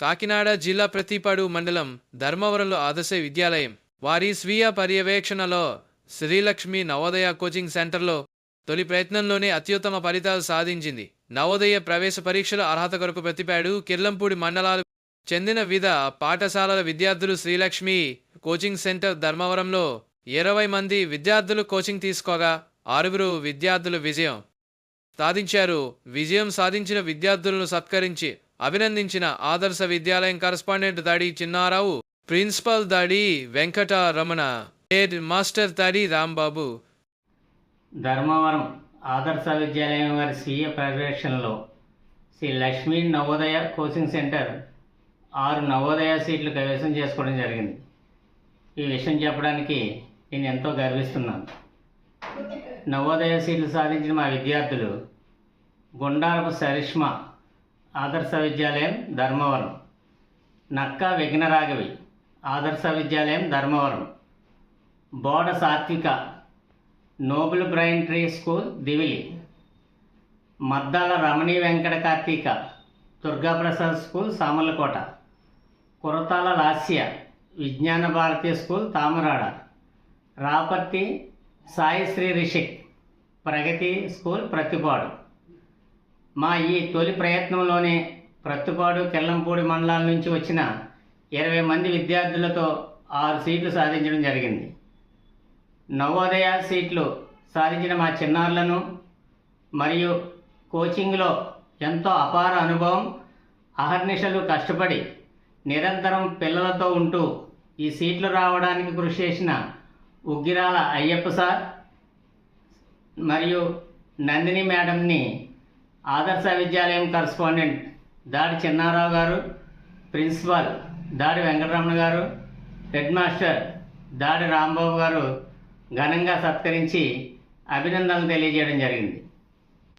కాకినాడ జిల్లా ప్రతిపాడు మండలం ధర్మవరంలో ఆదర్శ విద్యాలయం. వారి స్వీయ పర్యవేక్షణలో శ్రీలక్ష్మి నవోదయ కోచింగ్ సెంటర్లో తొలి ప్రయత్నంలోనే అత్యుత్తమ ఫలితాలు సాధించింది. నవోదయ ప్రవేశ పరీక్షల అర్హత కొరకు ప్రతిపాడు కిర్లంపూడి మండలాలు చెందిన వివిధ పాఠశాలల విద్యార్థులు శ్రీలక్ష్మి కోచింగ్ సెంటర్ ధర్మవరంలో ఇరవై మంది విద్యార్థులు కోచింగ్ తీసుకోగా ఆరుగురు విద్యార్థులు విజయం సాధించారు. విజయం సాధించిన విద్యార్థులను సత్కరించి అభినందించిన ఆదర్శ విద్యాలయం కరస్పాండెంట్ దాడి చిన్నారావు ప్రిన్సిపల్ దాడి వెంకట రమణ హెడ్ మాస్టర్ దాడి రాంబాబు. ధర్మవరం ఆదర్శ విద్యాలయం వారి స్వీయ పర్యవేక్షణలో శ్రీ లక్ష్మీ నవోదయ కోచింగ్ సెంటర్ ఆరు నవోదయ సీట్లు కైవసం చేసుకోవడం జరిగింది. ఈ విషయం చెప్పడానికి నేను ఎంతో గర్విస్తున్నాను. నవోదయ సీట్లు సాధించిన మా విద్యార్థులు గుండారపు సరిష్మా ఆదర్శ విద్యాలయం ధర్మవరం. నక్కా విఘ్నరాఘవి ఆదర్శ విద్యాలయం Dharmavaram. Boda Sathvika noble brain tree school Divili. Maddala Ramani Venkata Karthika Durgaprasad school Samarlakota. Kurathala Lasya Vignana Bharathi school Tamarada. Raparthi Sai Sri Rishik Pragathi school Prathipadu. మా ఈ తొలి ప్రయత్నంలోనే ప్రత్తుపాడు కెల్లంపూడి మండలాల నుంచి వచ్చిన ఇరవై మంది విద్యార్థులతో ఆరు సీట్లు సాధించడం జరిగింది. నవోదయ సీట్లు సాధించిన మా చిన్నారులను మరియు కోచింగ్లో ఎంతో అపార అనుభవం అహర్నిశలు కష్టపడి నిరంతరం పిల్లలతో ఉంటూ ఈ సీట్లు రావడానికి కృషి చేసిన ఉగ్గిరాల అయ్యప్ప సార్ మరియు నందిని మేడంని ఆదర్శ విద్యాలయం కరస్పాండెంట్ దాడి చిన్నారావు గారు ప్రిన్సిపాల్ దాడి వెంకటరమణ గారు హెడ్ మాస్టర్ దాడి రాంబాబు గారు ఘనంగా సత్కరించి అభినందనలు తెలియజేయడం జరిగింది.